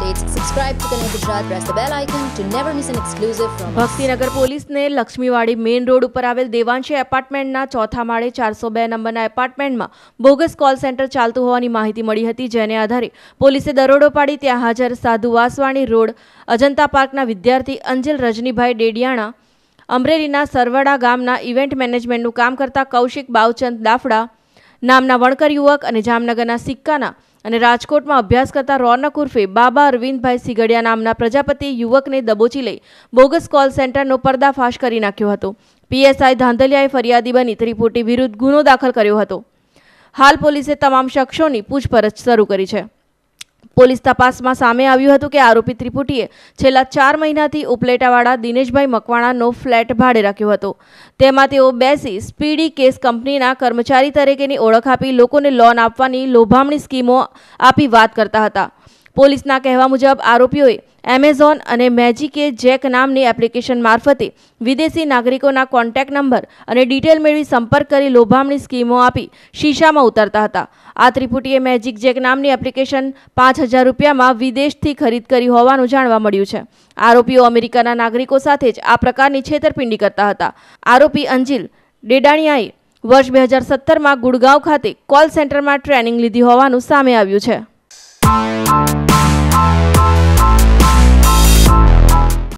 subscribe to Connect Gujarat, press the bell icon to never miss an exclusive from us. Bhaktinagar પોલીસને Laxmiwadi main road ઉપર આવેલ દેવાંશી એપાર્ટમેન્ટના ચોથા માળે ચારસો બે નંબરના એપાર્ટમેન્ટમાં બોગસ કોલ સેન્ટર ચાલતું હોવાની માહિતી મળી હતી જેને આધારે પોલીસે દરોડો પાડી ત્યાં હાજર સાધુ વાસવાણી રોડ અજંતા પાર્કના વિદ્યાર્થી અંજલ રજનીભાઈ ડેડિયાણા અમરેલીના સરવડા ગામના ઇવેન્ટ મેનેજમેન્ટનું કામ કરતા કૌશિક બાવચંદ દાફડા નામના વણકર યુવક અને જામનગરના સિક્કાના અને રાજકોટમાં અભ્યાસ કરતા રોનક ઉર્ફે બાબા અરવિંદભાઈ સિગડિયા નામના પ્રજાપતિ યુવકને દબોચી લઈ બોગસ કોલ સેન્ટરનો પર્દાફાશ કરી નાખ્યો હતો. પીએસઆઈ ધાંધલિયાએ ફરિયાદી બની ત્રિપુટી વિરુદ્ધ ગુનો દાખલ કર્યો હતો. હાલ પોલીસે તમામ શખ્સોની પૂછપરછ શરૂ કરી છે. પોલીસ તપાસમાં સામે આવ્યું હતું કે આરોપી ત્રિપુટીએ છેલ્લા ચાર મહિનાથી ઉપલેટાવાળા દિનેશભાઈ મકવાણાનો ફ્લેટ ભાડે રાખ્યો હતો. તેમાં તેઓ બેસી સ્પીડી કેસ કંપનીના કર્મચારી તરીકેની ઓળખ આપી લોકોને લોન આપવાની લોભામણી સ્કીમો આપી વાત કરતા હતા. પોલીસના કહેવા મુજબ આરોપીઓએ એમેઝોન અને મેજિકે જેક નામની એપ્લિકેશન મારફતે વિદેશી નાગરિકોના કોન્ટેક્ટ નંબર અને ડિટેલ મેળવી સંપર્ક કરી લોભામણી સ્કીમો આપી શીશામાં ઉતારતા હતા. આ ત્રિપુટીએ મેજિક જેક નામની એપ્લિકેશન પાંચ હજાર રૂપિયામાં વિદેશથી ખરીદ કરી હોવાનું જાણવા મળ્યું છે. આરોપીઓ અમેરિકાના નાગરિકો સાથે જ આ પ્રકારની છેતરપિંડી કરતા હતા. આરોપી અંજિલ ડેડાણિયાએ વર્ષ બે હજાર સત્તરમાં ગુડગાંવ ખાતે કોલ સેન્ટરમાં ટ્રેનિંગ લીધી હોવાનું સામે આવ્યું છે.